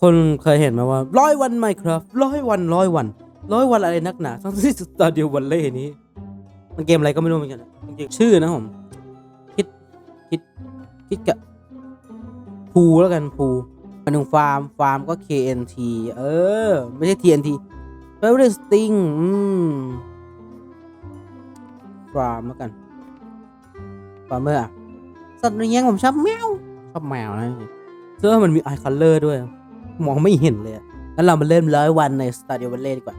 คนเคยเห็นไหมว่าร้อยวันไมครับร้อยวันร้อยวันร้อยวันอะไรนักหนาทั้งที่สตาร์เดียววันเล่นี้ มันเกมอะไรก็ไม่รู้เหมือนกันจริงชื่อนะผมคิดคิดคิดกะภูแล้วกันภูมันหนึ่งฟาร์มฟาร์มก็ KNT เออ ไม่ใช่ TNT f a v o r i t Sting อืมฟาร์มแล้วกันฟาร์มเมอร์อสัตว์เลี้ยงผมชอบแมวชอบแมวนะเสื้อมันมีไอคัลเลอร์ด้วย มองไม่เห็นเลยอะงั้นเรามาเริ่มร้อยวันใน Stadio Valley ดีกว่า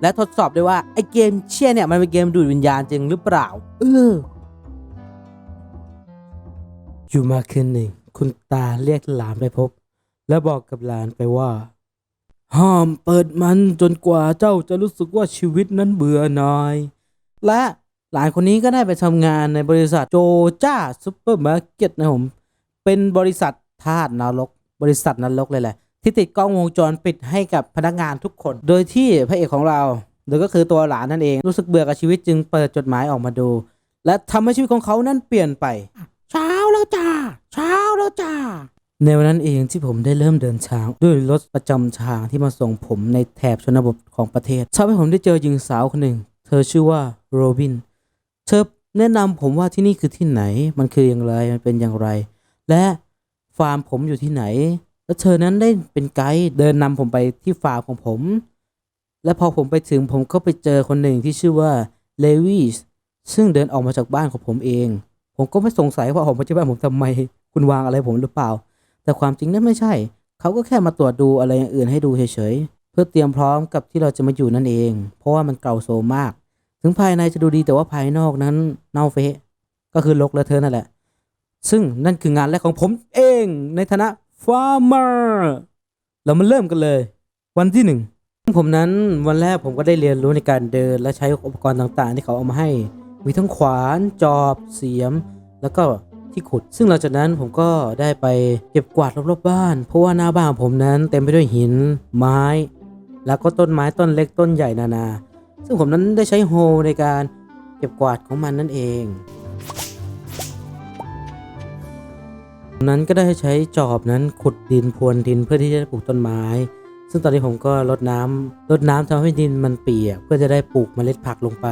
และทดสอบด้วยว่า ไอเกมเชี่ยเนี่ย มันเป็นเกมดูดวิญญาณจริงหรือเปล่า เออ อยู่มาคืนหนึ่ง คุณตาเรียกหลานไปพบ และบอกกับหลานไปว่า ห้ามเปิดมันจนกว่าเจ้าจะรู้สึกว่าชีวิตนั้นเบื่อหน่ายและหลานคนนี้ก็ได้ไปทำงานในบริษัทโจจ้าซูเปอร์มาร์เก็ตนะผม เป็นบริษัททาสนรก บริษัทนรกเลยแหละ ที่ติดกล้องวงจรปิดให้กับพนักงานทุกคน โดยที่พระเอกของเราโดยก็คือตัวหลานนั่นเองรู้สึกเบื่อกับชีวิตจึงเปิดจดหมายออกมาดู และทำให้ชีวิตของเขานั้นเปลี่ยนไป เช้าแล้วจ้าเช้าแล้วจ้าในวันนั้นเองที่ผมได้เริ่มเดินทางด้วยรถประจำทางที่มาส่งผมในแถบชนบทของประเทศทำให้ผมได้เจอหญิงสาวคนหนึ่ง เธอชื่อว่าโรบิน เธอแนะนำผมว่าที่นี่คือที่ไหน มันคืออย่างไร มันเป็นอย่างไร และฟาร์มผมอยู่ที่ไหน แล้วเธอนั้นได้เป็นไกด์เดินนำผมไปที่ฟาร์มของผม และพอผมไปถึงผมก็ไปเจอคนหนึ่งที่ชื่อว่าเลวิสซึ่งเดินออกมาจากบ้านของผมเอง ผมก็ไม่สงสัยว่าออกมาจากบ้านผมทำไม คุณวางอะไรผมหรือเปล่า แต่ความจริงนั้นไม่ใช่ เขาก็แค่มาตรวจดูอะไรอย่างอื่นให้ดูเฉยๆเพื่อเตรียมพร้อมกับที่เราจะมาอยู่นั่นเอง เพราะว่ามันเก่าโซมมาก ถึงภายในจะดูดีแต่ว่าภายนอกนั้นเน่าเฟะก็คือลกและเธอนั่นแหละ ซึ่งนั่นคืองานแรกของผมเองในฐานะ ฟาร์มเมอร์เรามาเริ่มกันเลย วันที่หนึ่งผมนั้นวันแรกผมก็ได้เรียนรู้ในการเดินและใช้อุปกรณ์ต่างๆ ที่เขาเอามาให้ มีทั้งขวาน จอบ เสียม แล้วก็ที่ขุด ซึ่งหลังจากนั้นผมก็ได้ไปเก็บกวาดรอบๆบ้าน เพราะว่าหน้าบ้านผมนั้นเต็มไปด้วยหิน ไม้ แล้วก็ต้นไม้ต้นเล็กต้นใหญ่นานา ซึ่งผมนั้นได้ใช้โฮในการเก็บกวาดของมันนั่นเอง นั้นก็ได้ใช้จอบนั้นขุดดินพรวนดินเพื่อที่จะปลูกต้นไม้ ซึ่งตอนนี้ผมก็รดน้ำรดน้ำทำให้ดินมันเปียกเพื่อจะได้ปลูกเมล็ดผักลงไป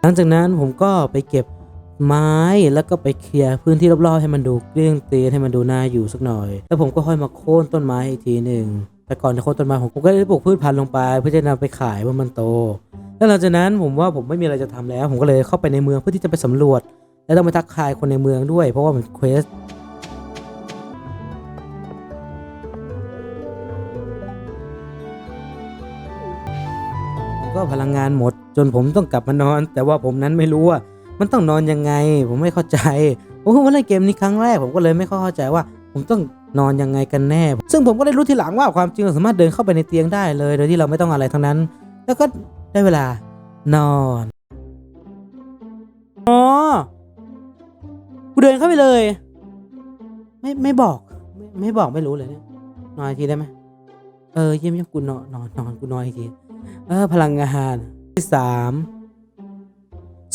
หลังจากนั้นผมก็ไปเก็บไม้แล้วก็ไปเคลียร์พื้นที่รอบๆให้มันดูเกลี้ยงเตียนให้มันดูน่าอยู่สักหน่อย แล้วผมก็ค่อยมาโค่นต้นไม้อีกทีหนึ่งแต่ก่อนจะโค่นต้นไม้ผมก็ได้ปลูกพืชพันธุ์ลงไปเพื่อจะนำไปขายเมื่อมันโต แล้วหลังจากนั้นผมว่าผมไม่มีอะไรจะทำแล้ว ผมก็เลยเข้าไปในเมืองเพื่อที่จะไปสำรวจ และต้องไปทักทายคนในเมืองด้วย เพราะว่ามันเควสก็พลังงานหมด จนผมต้องกลับมานอน แต่ว่าผมนั้นไม่รู้ว่า มันต้องนอนยังไง ผมไม่เข้าใจผมเพิ่งมาเล่นเกมนี้ครั้งแรกผมก็เลยไม่เข้าใจว่า ผมต้องนอนยังไงกันแน่ ซึ่งผมก็ได้รู้ทีหลังว่าความจริงเราสามารถเดินเข้าไปในเตียงได้เลย โดยที่เราไม่ต้องอะไรทั้งนั้น แล้วก็ได้เวลานอน อ๋อ กูเดินเข้าไปเลย ไม่ไม่บอกไม่ไม่บอกไม่รู้เลยเนี่ยนอนอีกทีได้ไหมเออเยี่ยมเยี่ยมกูนอนนอนนอนกูนอนอีกทีเออพลังงานที่สาม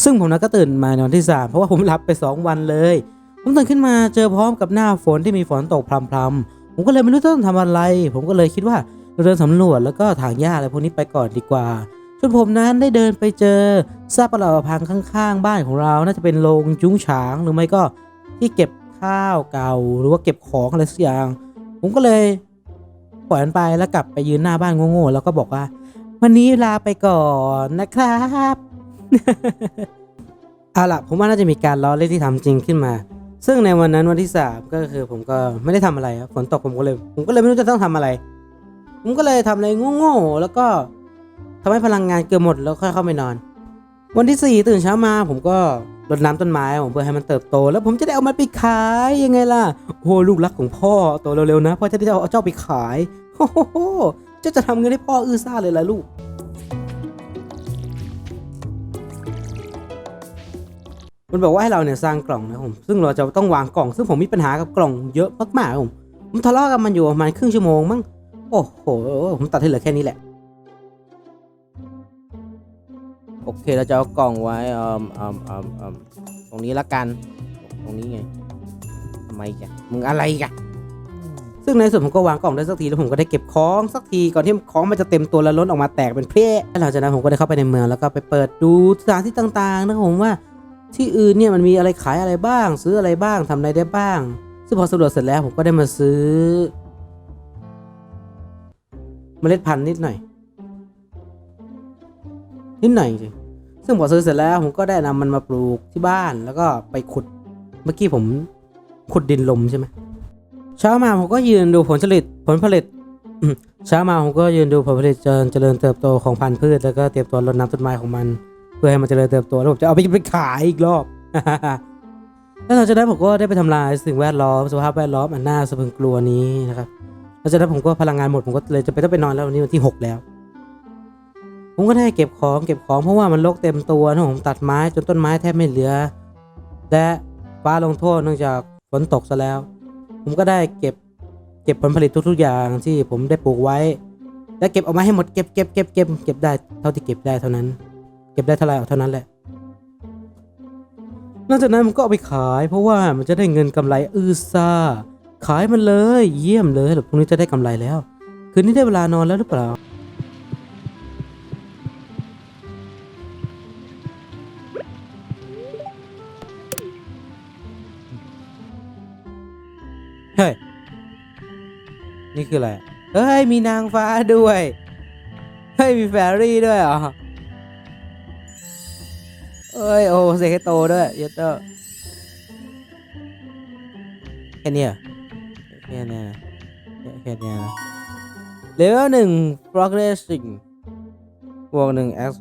ซึ่งผมนะก็ตื่นมานวันที่สามเพราะว่าผมหลับไปสองวันเลย ผมตื่นขึ้นมาเจอพร้อมกับหน้าฝนที่มีฝนตกพรำๆผมก็เลยไม่รู้จะต้องทำอะไร ผมก็เลยคิดว่าเราเดินสำรวจแล้วก็ถางหญ้าอะไรพวกนี้ไปก่อนดีกว่า จนผมนั้นได้เดินไปเจอซากปรักหักพังข้างๆ บ้านของเราน่าจะเป็นโรงจุ้งฉางหรือไม่ก็ที่เก็บข้าวเก่าหรือว่าเก็บของอะไรสักอย่าง ผมก็เลยปล่อยมันไปแล้วกลับไปยืนหน้าบ้านโง่ๆแล้วก็บอกว่า วันนี้ลาไปก่อนนะครับเอาล่ะผมว่าน่าจะมีการล้อเล่นที่ทำจริงขึ้นมา ซึ่งในวันนั้นวันที่สามก็คือผมก็ไม่ได้ทำอะไรครับฝนตกผมก็เลย ผมก็เลยไม่รู้จะต้องทำอะไร ผมก็เลยทำอะไรโง่ๆแล้วก็ ทำให้พลังงานเกือบหมดแล้วค่อยเข้าไปนอน วันที่สี่ตื่นเช้ามาผมก็รดน้ำต้นไม้ผมเพื่อให้มันเติบโต แล้วผมจะได้เอามันไปขายยังไงล่ะโอ้ลูกรักของพ่อโตเร็วๆนะพ่อจะได้เอาเจ้าไปขายโอ้โหเจ้าจะทำเงินให้พ่ออื้อซ่าเลยล่ะลูกมันบอกว่าให้เราเนี่ยสร้างกล่องนะผมซึ่งเราจะต้องวางกล่อง ซึ่งผมมีปัญหากับกล่องเยอะมากๆผมผมทะเลาะกับมันอยู่ประมาณครึ่งชั่วโมงมั้งโอ้โหผมตัดให้เหลือแค่นี้แหละ โอเคเราจะเอากล่องไว้เอ่มเอ่มเอ่มเอ่มตรงนี้ละกัน ตรงนี้ไงทำไมกันมึงอะไรกันซึ่งในส่วนผมก็วางกล่องได้สักทีแล้วผมก็ได้เก็บของสักทีก่อนที่ของมันจะเต็มตัวแล้วล้นออกมาแตกเป็นเพละแล้วหลังจากนั้นผมก็ได้เข้าไปในเมืองแล้วก็ไปเปิดดูสถานที่ต่างๆนะครับผมว่าที่อื่นเนี่ยมันมีอะไรขายอะไรบ้าง ซื้ออะไรบ้างทำอะไรได้บ้าง ซึ่งพอสำรวจเสร็จแล้วผมก็ได้มาซื้อ เมล็ดพันธุ์นิดหน่อย นิดหน่อยจริงๆซึ่งพอซื้อเสร็จแล้วผมก็ได้นำมันมาปลูกที่บ้านแล้วก็ไปขุดเมื่อกี้ผมขุดดินลมใช่ไหมเช้ามาผมก็ยืนดูผลผลิตผลผลิตเช้ามาผมก็ยืนดูผลผลิตเจริญเจริญเติบโตของพันธุ์พืชแล้วก็เตรียมตัวรดน้ำต้นไม้ของมัน เพื่อให้มันเจริญเติบโตแล้วผมจะเอาไปไปขายอีกรอบแล้วหลังจากนั้นผมก็ได้ไปทำลายสิ่งแวดล้อมสภาพแวดล้อมอันน่าสะพรึงกลัวนี้นะครับหลังจากนั้นผมก็พลังงานหมดผมก็เลยจะไปต้องไปนอนแล้ววันนี้วันที่หกแล้ว ผมก็ได้เก็บของเก็บของเพราะว่ามันรกเต็มตัวนะผมตัดไม้จนต้นไม้แทบไม่เหลือ และฟ้าลงโทษเนื่องจากฝนตกซะแล้ว ผมก็ได้เก็บเก็บผลผลิตทุกๆอย่างที่ผมได้ปลูกไว้ และเก็บออกมาให้หมดเก็บเก็บเก็บเก็บเก็บได้เท่าที่เก็บได้เท่านั้น เก็บได้เท่าไหร่เอาเท่านั้นแหละนอกจากนั้นผมก็เอาไปขาย เพราะว่ามันจะได้เงินกำไรอื้อซ่า ขายมันเลย เยี่ยมเลยหรือพรุ่งนี้จะได้กำไรแล้ว คืนนี้ได้เวลานอนแล้วหรือเปล่า นี่คืออะไร เฮ้ย มีนางฟ้าด้วย เฮ้ย มีแฟรี่ด้วยเหรอเอ้ย โอ้เซเคโตด้วยเยตเตอร์แค่เนี้ยแค่เนี้ยนะแค่เนี้ยนะเลเวลหนึ่ง progressing บวกหนึ่ง x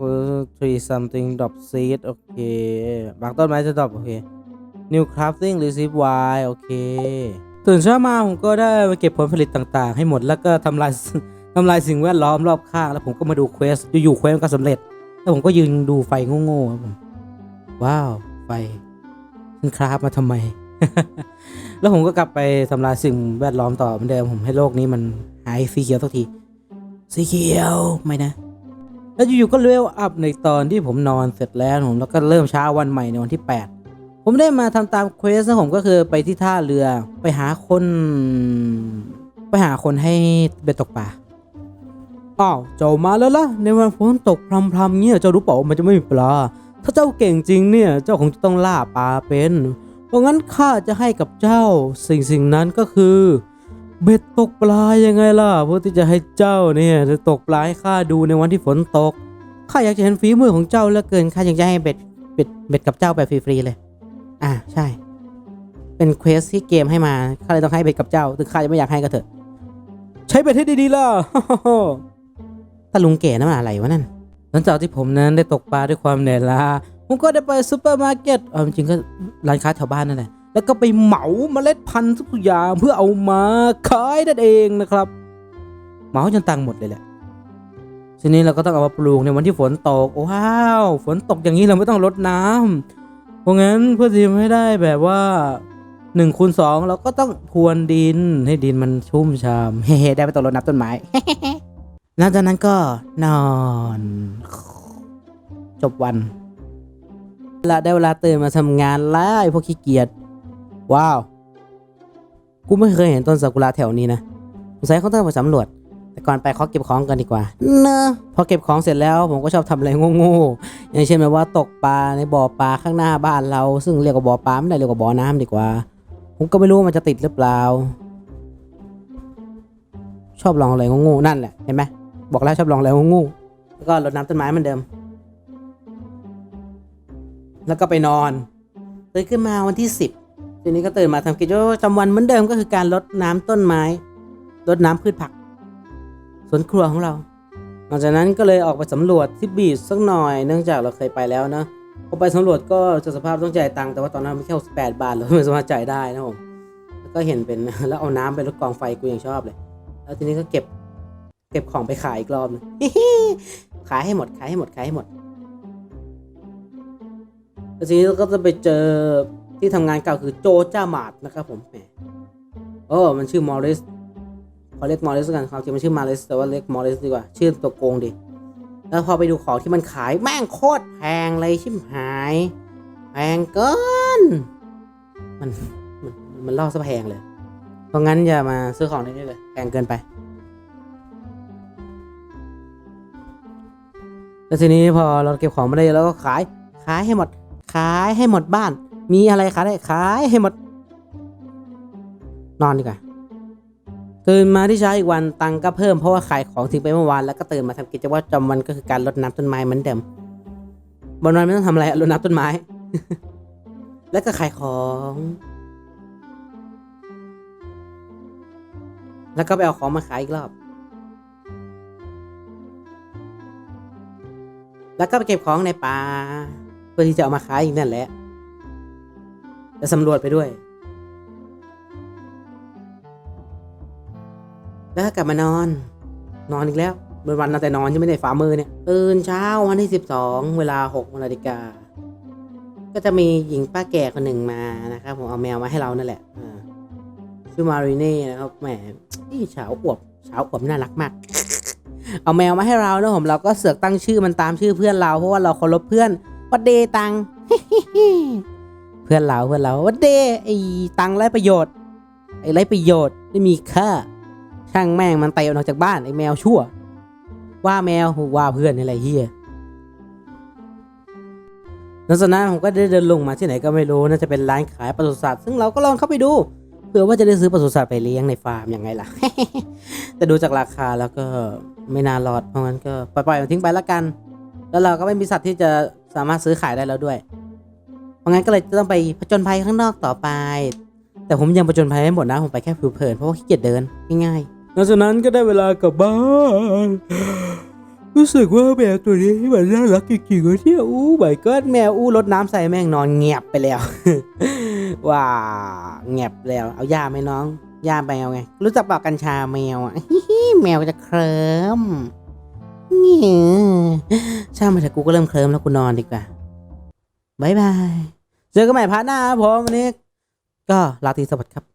three something drop seed โอเค บางต้นไม้จะดรอปโอเค new crafting receive y โอเค ตื่นเช้ามาผมก็ได้มาเก็บผลผลิตต่างๆ ให้หมดแล้วก็ทำลายทำลายสิ่งแวดล้อมรอบข้าง แล้วผมก็มาดูเควสอยู่ๆเควสก็สำเร็จ แล้วผมก็ยืนดูไฟโง่ๆครับผมว้าวไฟฉันคราฟมาทำไม แล้วผมก็กลับไปทำลายสิ่งแวดล้อมต่อเหมือนเดิมผมให้โลกนี้มันหายสีเขียวสักทีสีเขียวไม่นะ แล้วอยู่ๆก็เลเวลอัพในตอนที่ผมนอนเสร็จแล้วผมแล้วก็เริ่มเช้าวันใหม่ในวันที่ 8 ผมได้มาทำตามเควสนะผมก็คือไปที่ท่าเรือไปหาคน ไปหาคนให้ไปตกปลาอ้าวเจ้ามาแล้วล่ะ ในวันฝนตกพรำๆเนี่ยเจ้ารู้เปล่ามันจะไม่มีปลา ถ้าเจ้าเก่งจริงเนี่ย เจ้าคงจะต้องล่าปลาเป็น เพราะงั้นข้าจะให้กับเจ้าสิ่งสิ่งนั้นก็คือ เบ็ดตกปลายังไงล่ะเพื่อที่จะให้เจ้าเนี่ยจะตกปลาให้ข้าดูในวันที่ฝนตกข้าอยากจะเห็นฝีมือของเจ้าเหลือเกินข้าอยากจะให้เบ็ดเบ็ดเบ็ดกับเจ้าแบบฟรีๆเลย อ่าใช่ เป็นเควสที่เกมให้มาข้าเลยต้องให้เบ็ดกับเจ้าถึงข้าจะไม่อยากให้ก็เถอะ ใช้เบ็ดให้ดีๆล่ะตาลุงเก๋นั่นมันอะไรวะนั่นหลังจากที่ผมนั้นได้ตกปลาด้วยความเหนื่อยล้าผมก็ได้ไปซูเปอร์มาร์เก็ตเออจริงๆก็ร้านค้าแถวบ้านนั่นแหละแล้วก็ไปเหมาเมล็ดพันธุ์ทุกอย่างเพื่อเอามาขายนั่นเองนะครับเหมาจนตังค์หมดเลยแหละทีนี้เราก็ต้องเอามาปลูกในวันที่ฝนตกว้าว ฝนตกอย่างนี้เราไม่ต้องรดน้ำ เพราะงั้นเพื่อที่จะไม่ได้แบบว่าหนึ่งคูณสองเราก็ต้องพรวนดินให้ดินมันชุ่มชามเฮ้ได้ไปตกรดน้ำต้นไม้หลังจากนั้นก็นอน จบวันและได้เวลาตื่นมาทำงานแล้วไอ้พวกขี้เกียจว้าว กูไม่เคยเห็นต้นซากุระแถวนี้นะสงสัยเขาต้องไปสำรวจ แต่ก่อนไปเขอเก็บของกันดีกว่าเนอะพอเก็บของเสร็จแล้วผมก็ชอบทำอะไรโง่ๆอย่างเช่นแบบว่าตกปลาในบ่อปลาข้างหน้าบ้านเรา ซึ่งเรียกว่าบ่อปลาไม่ได้เรียกว่าบ่อน้ำดีกว่า ผมก็ไม่รู้ว่ามันจะติดหรือเปล่า ชอบลองอะไรโง่ๆนั่นแหละเห็นไหมบอกแล้วชอบลองแล้วงูแล้วก็รดน้ำต้นไม้เหมือนเดิม แล้วก็ไปนอนตื่นขึ้นมาวันที่สิบทีนี้ก็ตื่นมาทำกิจวัตรประจำวันเหมือนเดิมก็คือการรดน้ำต้นไม้รดน้ำพืชผัก สวนครัวของเรา หลังจากนั้นก็เลยออกไปสำรวจที่บีชสักหน่อยเนื่องจากเราเคยไปแล้วนะพอไปสำรวจก็เจะสภาพต้องจ่ายตังค์แต่ว่าตอนนั้นไม่แค่แปดบาทเราไม่สามารถจ่ายได้นะผมแล้วก็เห็นเป็นแล้วเอาน้ำไปรดกองไฟกูยังชอบเลย แล้วทีนี้ก็เก็บเก็บของไปขายอีกรอบหนึงขายให้หมดขายให้หมดขายให้หมดแล้วทีนี้เราก็จะไปเจอที่ทำงานเก่าคือโจจ้าหมาดนะครับผมแหมโอ้มันชื่อมอริส เขาเรียกมอริสกันความจริงมันชื่อมาริสแต่ว่าเรียกมอริสดีกว่า ชื่อตัวโกงดิ แล้วพอไปดูของที่มันขายแม่งโคตรแพงเลยชิมหาย แพงเกิน มันมันมันล่อซะแพงเลย เพราะงั้นอย่ามาซื้อของได้เลย แพงเกินไป แล้วทีนี้พอเราเก็บของมาได้แล้วก็ขาย ขายให้หมด ขายให้หมดบ้าน มีอะไรขายได้ขายให้หมด นอนดีกว่า ตื่นมาที่เช้าอีกวันตังก็เพิ่มเพราะว่าขายของทิ้งไปเมื่อวานแล้วก็ตื่นมาทำกิจวัตรประจำวันก็คือการรดน้ำต้นไม้เหมือนเดิมบนวันไม่ต้องทำอะไรรดน้ำต้นไม้ แล้วก็ขายของ แล้วก็ไปเอาของมาขายอีกรอบ แล้วก็ไปเก็บของในป่าเพื่อที่จะเอามาขายอีกนั่นแหละจะสำรวจไปด้วย แล้วกลับมานอน นอนอีกแล้วเป็นวันเราแต่นอนใช่ไหมในฝ่ามือเนี่ยตื่นเช้าวันที่สิบสองเวลาหกนาฬิกาก็จะมีหญิงป้าแก่คนหนึ่งมานะครับผมเอาแมวมาให้เรานั่นแหละชื่อมารีเน่นะครับแหมนี่สาวอวบสาวอวบน่ารักมาก เอาแมวมาให้เรานะผมเราก็เสือกตั้งชื่อมันตามชื่อเพื่อนเราเพราะว่าเราเคารพเพื่อนวัดเดตังเพื่อนเราเพื่อนเราวัดเดไอตังไรประโยชน์ไอไรประโยชน์ไม่มีค่า ช่างแม่งมันเตะออกจากบ้านไอ้แมวชั่ว ว่าแมวว่าเพื่อนอะไรเฮียหลังจากนั้นผมก็ได้เดินลงมาที่ไหนก็ไม่รู้น่าจะเป็นร้านขายปศุสัตว์ซึ่งเราก็ลองเข้าไปดูเผื่อว่าจะได้ซื้อปศุสัตว์ไปเลี้ยงในฟาร์มยังไงล่ะ แต่ดูจากราคาแล้วก็ไม่น่ารอดเพราะงั้นก็ปล่อยมันทิ้งไปแล้วกัน แล้วเราก็ไม่มีสัตว์ที่จะสามารถซื้อขายได้แล้วด้วย เพราะงั้นก็เลยจะต้องไปผจญภัยข้างนอกต่อไป แต่ผมยังผจญภัยไม่หมดนะผมไปแค่ผิวเผินเพราะว่าขี้เกียจเดินง่ายๆ หลังจากนั้นก็ได้เวลากลับบ้านรู้สึกว่าแมวตัวนี้มันน่ารักจริงๆเลยที่อู้ใบก็แมวอู้รดน้ำใส่แม่งนอนเงียบไปแล้วว้าเงียบแล้วเอายาไหมน้องยาแมวไง รู้จักเป่ากัญชาแมวอะแมวก็จะเคลิ้มเงี้ยช่างมันเถอะกูก็เริ่มเคลิ้มแล้วกูนอนดีกว่าบายบาย เจอกันใหม่พาร์ทหน้าครับผมวันนี้ ก็ลาตีสวัสดิ์ครับ